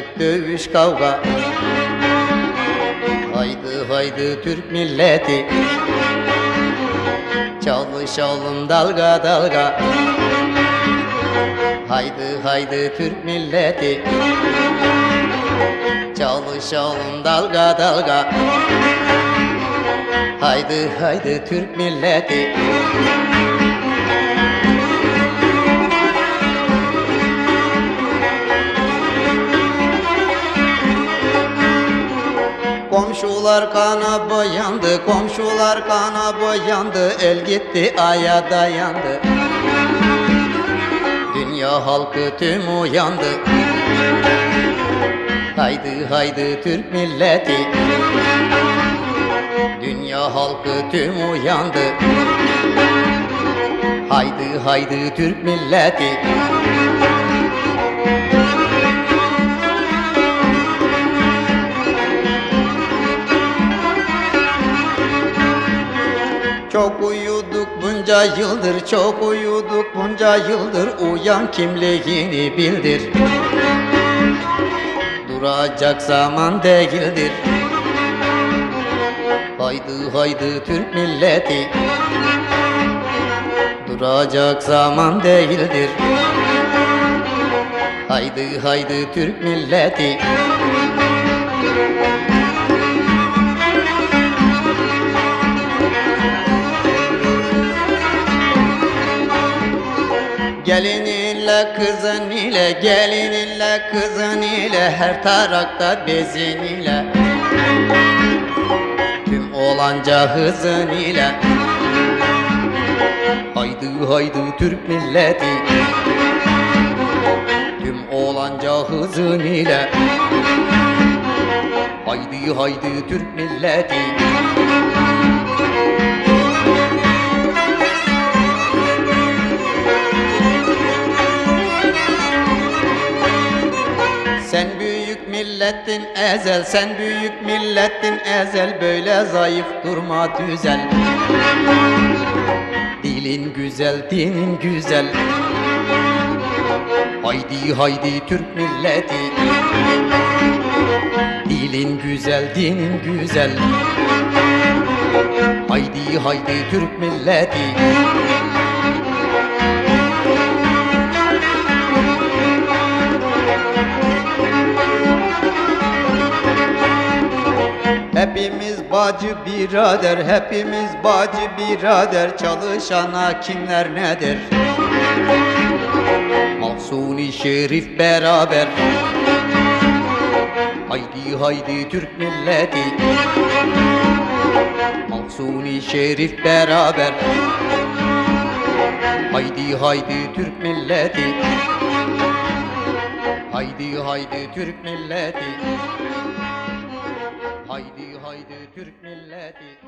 artık dövüş kavga. Haydi haydi Türk milleti. Çalışalım dalga dalga. Haydi haydi Türk milleti. Çalışalım dalga dalga. Haydi haydi Türk milleti Komşular kana boyandı, komşular kana boyandı El gitti aya dayandı. Dünya halkı tüm uyandı. Haydi haydi Türk milleti. Dünya halkı tüm uyandı. Haydi haydi Türk milleti Çok uyuduk bunca yıldır Çok uyuduk. Bunca yıldır Uyan kimliğini bildir. Duracak zaman değildir. Haydi haydi Türk milleti. Duracak zaman değildir. Haydi haydi Türk milleti Gelin ile kızın ile gelin ile kızın ile her tarakta bezin ile. Tüm olanca hızın ile. Haydi haydi Türk milleti. Tüm olanca hızın ile. Haydi haydi Türk milleti Sen büyük milletin ezel, sen büyük milletin ezel Böyle zayıf durma düzel. Dilin güzel, dinin güzel. Haydi haydi Türk milleti. Dilin güzel, dinin güzel. Haydi haydi Türk milleti bacı birader, hepimiz bacı birader Çalışana kimler nedir? Mahsuni Şerif beraber. Haydi haydi Türk milleti. Mahsuni Şerif beraber. Haydi haydi Türk milleti. Haydi haydi Türk milleti Haydi haydi Türk milleti.